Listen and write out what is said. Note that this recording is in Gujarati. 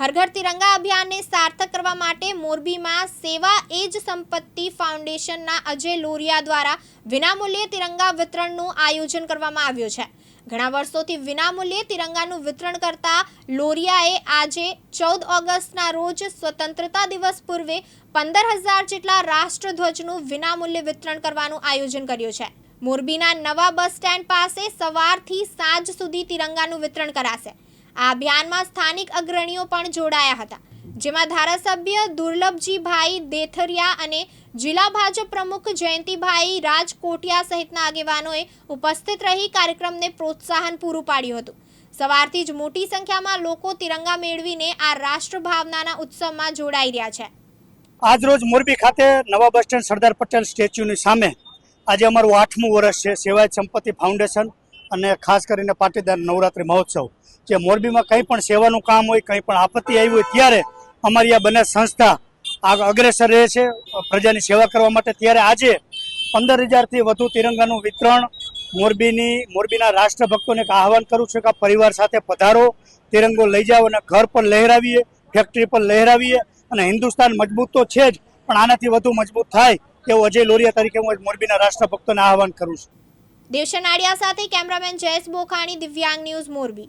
હર ઘર તિરંગા અભિયાનને સાર્થક કરવા માટે મોરબીમાં સેવા એ જ સંપત્તિ ફાઉન્ડેશનના અજય લોરિયા દ્વારા વિનામૂલ્યે તિરંગા વિતરણનું આયોજન કરવામાં આવ્યું છે. ઘણા વર્ષોથી વિનામૂલ્યે તિરંગાનું વિતરણ કરતા લોરિયાએ આજે ચૌદ ઓગસ્ટના રોજ સ્વતંત્રતા દિવસ પૂર્વે પંદર હજાર જેટલા રાષ્ટ્રધ્વજનું વિનામૂલ્યે વિતરણ કરવાનું આયોજન કર્યું છે. મોરબીના નવા બસ સ્ટેન્ડ પાસે સવારથી સાંજ સુધી તિરંગાનું વિતરણ કરાશે. આ અભિયાનમાં સ્થાનિક અગ્રણીઓ પણ જોડાયા હતા, જેમાં ધારાસભ્ય દુર્લભજીભાઈ દેથરિયા અને જિલ્લા ભાજપ પ્રમુખ જયંતિભાઈ રાજકોટિયા સહિતના આગેવાનોએ ઉપસ્થિત રહી કાર્યક્રમને પ્રોત્સાહન પૂરું પાડ્યું હતું. સવારથી જ મોટી સંખ્યામાં લોકો તિરંગા મેળવીને આ રાષ્ટ્રભાવનાના ઉત્સવમાં જોડાઈ રહ્યા છે. આજરોજ મોરબી ખાતે નવા બસ સ્ટેન્ડ સરદાર પટેલ સ્ટેચ્યુની સામે આજે અમારું આઠમું વર્ષ છે સેવાય સંપત્તિ ફાઉન્ડેશન અને ખાસ કરીને પાટીદાર નવરાત્રિ મહોત્સવ. જે મોરબીમાં કંઈ પણ સેવાનું કામ હોય, કંઈ પણ આપત્તિ આવી હોય ત્યારે અમારી આ બંને સંસ્થા અગ્રેસર રહે છે. પ્રજાની સેવા કરવા માટે ત્યારે આજે પંદર હજારથી વધુ તિરંગાનું વિતરણ મોરબીની, મોરબીના રાષ્ટ્રભક્તોને આહવાન કરું છું કે પરિવાર સાથે પધારો, તિરંગો લઈ જાઓ અને ઘર પર લહેરાવીએ, ફેક્ટરી પર લહેરાવીએ અને હિન્દુસ્તાન મજબૂત તો છે જ, પણ આનાથી વધુ મજબૂત થાય તેવું અજય લોરિયા તરીકે હું મોરબીના રાષ્ટ્રભક્તોને આહવાન કરું છું. દેવશન આડિયા સાથે કેમેરામેન જયેશ બોખાણી, દિવ્યાંગ ન્યૂઝ મોરબી.